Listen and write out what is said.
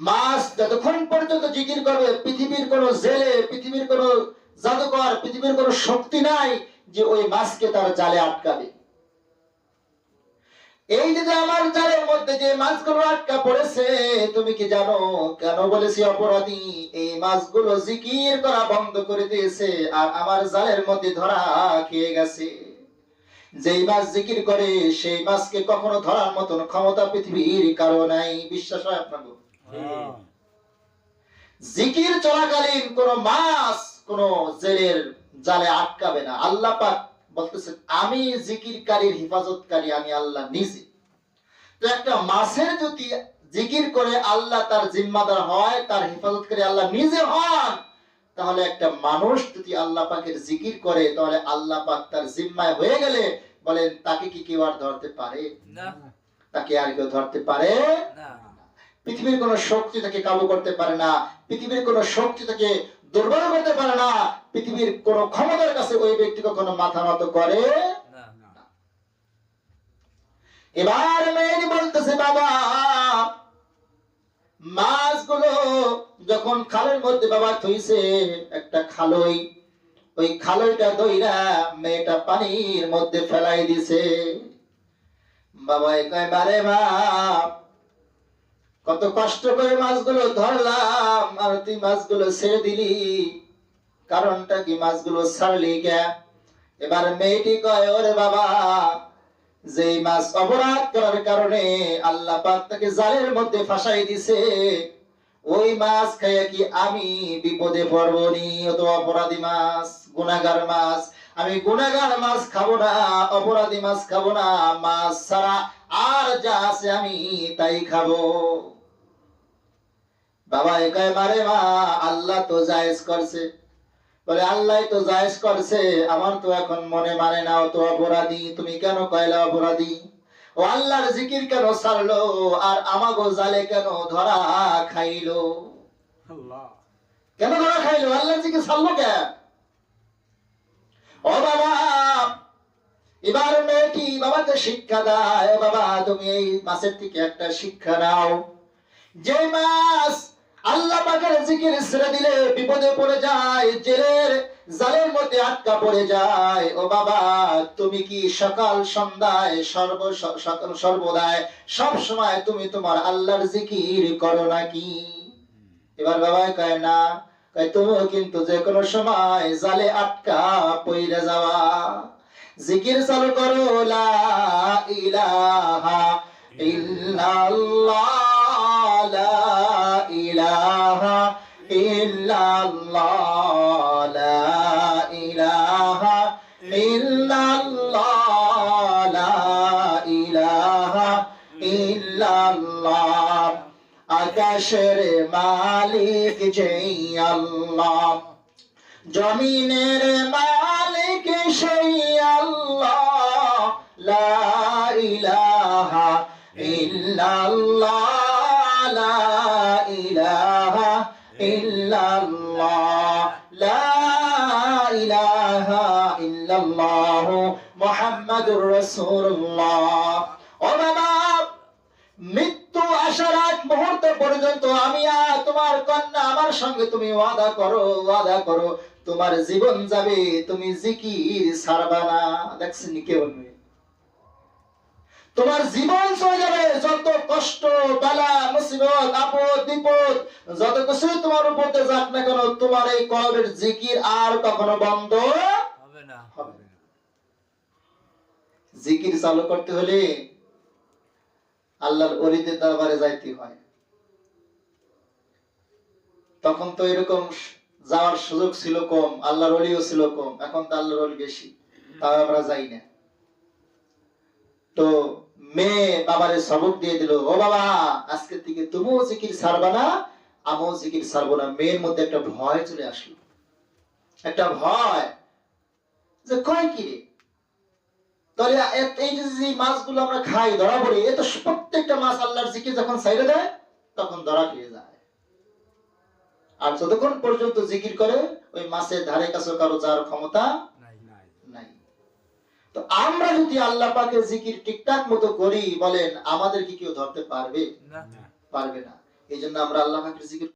মাছ যতক্ষণ পর্যন্ত জিকির করবে, পৃথিবীর কোন জেলে, পৃথিবীর কোন জাদুকর, পৃথিবীর কোন শক্তি নাই যে ওই মাছকে তার জালে আটকাবে। এই যে আমার জালের মধ্যে যে মাছগুলো আটকা পড়েছে, তুমি কি জানো কেন বলেছি অপরাধী? এই মাছগুলো জিকির করা বন্ধ করে দিয়েছে আর আমার জালের মধ্যে ধরা খেয়ে গেছে। যেই মাছ জিকির করে, সেই মাছকে কখনো ধরার মতন ক্ষমতা পৃথিবীর কারও নাই। বিশ্বাস হয় আপনাকে জিকির চলাকালীন কোন মাছ কোন জেলের জালে আটকাবে না। আল্লাহ পাক বলতেছেন আমি জিকিরকারীর হেফাজতকারী আমি আল্লাহ নিজে। তো একটা মাছের যদি জিকির করে আল্লাহ তার জিম্মাদার হয় তার হেফাজতকারী আল্লাহ নিজে হন তাহলে একটা মানুষ যদি আল্লাহ পাকের জিকির করে তাহলে আল্লাহ পাক তার জিম্মায় হয়ে গেলে বলেন তাকে কি কেউ আর ধরতে পারে? না। তাকে আর কেউ ধরতে পারে? না। পৃথিবীর কোন শক্তি তাকে কাবু করতে পারে না পৃথিবীর কোন শক্তি তাকে দুর্বল করতে পারে না পৃথিবীর কোন ক্ষমতার কাছে ওই ব্যক্তি কখনো মাথা নত করে এবার মেয়ের বলতেছে বাবা মাছগুলো যখন খালের মধ্যে বাবা থইছে একটা খালই ওই খালইটা দইরা মেয়েটা পানির মধ্যে ফেলাই দিছে। বাবা কয় বারে বাপ কত কষ্ট করে মাছগুলো ধরলাম, আর তুই মাছগুলো ছেড়ে দিলি। কারণটা কি মাছগুলো ছাড়লি কে? এবার মেয়েটি কয়, ওরে বাবা, যেই মাছ অপরাধ করার কারণে আল্লাহ পাক তাকে জালের মধ্যে ফাঁসাই দিছে, ওই মাছ খাইয়া কি আমি বিপদে পড়বনি? অত অপরাধী মাছ গুনাগার মাছ। আমি গুনাগার মাছ খাব না, অপরাধী মাছ খাব না, মাছ ছাড়া আর যা আছে আমি তাই খাব। বাবা একাই মারে মা আল্লাহ তো জায়েজ করছে। বলে আল্লাহ তো জায়েজ করছে আমার তো এখন মনে মানে না তো অপরাধী। তুমি কেন কয়লা অপরাধী? ও আল্লাহর জিকির কেন ছাড়লো? আর আমাগো জালে কেন ধরা খাইলো? কেন ধরা খাইলো? আল্লাহর জিকির ছাড়লো কে? ও বাবা এবার মেয়েটি বাবাকে শিক্ষা দেয় বাবা তুমি এই মাসের থেকে একটা শিক্ষা নাও। যে মাছ পাকের জিকির ছেড়ে দিলে বিপদে পড়ে যায়, জেলের জালের মধ্যে আটকা পড়ে যায়। ও বাবা, তুমি কি সকাল সন্ধ্যায় সর্ব সর্বদায় সব সময় তুমি তোমার আল্লাহর জিকির করো নাকি? এবার বাবা কয়, না। কয় তুমিও কিন্তু যে কোনো সময় জালে আটকা পইরে যাওয়া। জিকির চালু করো, লা ইলাহা ইল্লাল্লাহ। ইল্লাল্লাহ, লা ইলাহা ইল্লাল্লাহ, লা ইলাহা ইল্লাল্লাহ। আকাশের মালিক যেই আল্লাহ, জমিনের মালিক সেই আল্লাহ। লা ইলাহা ইল্লাল্লাহ, লা মৃত্যু আসার আগ মুহূর্ত পর্যন্ত আমি আর তোমার কন্যা আমার সঙ্গে তুমি ওয়াদা করো ওয়াদা করো। তোমার জীবন যাবে, তুমি জিকির ছাড়বা না। দেখছেন কেউ বলবে? তোমার জীবন চলে যাবে। যত কষ্ট বালা মুসিবত আপদ বিপদ যত কিছু তোমার উপর যাক না কেন তোমার এই কলবের জিকির আর কখনো বন্ধ হবে না। হবে না। জিকির চালু করতে হলে আল্লাহর অলিদের দরবারে যাইতে হয়। তখন তো এরকম যাওয়ার সুযোগ ছিল কম আল্লাহর অলিও ছিল কম এখন তো আল্লাহর অলি বেশি তাও আমরা যাই না। তো মেয়ে বাবারে সবক দিয়ে দিল, ও বাবা, আজকে থেকে তুমিও জিকির ছাড়বা না, আমিও জিকির ছাড়বো না। মেয়ের মধ্যে একটা ভয় চলে আসলো। একটা ভয় যে, কয় কি রে? মাছগুলো আমরা খাই, ধরা পড়ি প্রত্যেকটা মাছ আল্লাহর জিকির যখন দেয়, তখন ধরা খেয়ে যায়। আর যতক্ষণ পর্যন্ত জিকির করে, ওই মাছের ধারে কাছে কারও যাওয়ার ক্ষমতা তো আমরা যদি আল্লাহ পাকের জিকির ঠিকঠাক মতো করি বলেন আমাদের কি কেউ ধরতে পারবে? না। পারবে না। এই জন্য আমরা আল্লাহ পাকের জিকির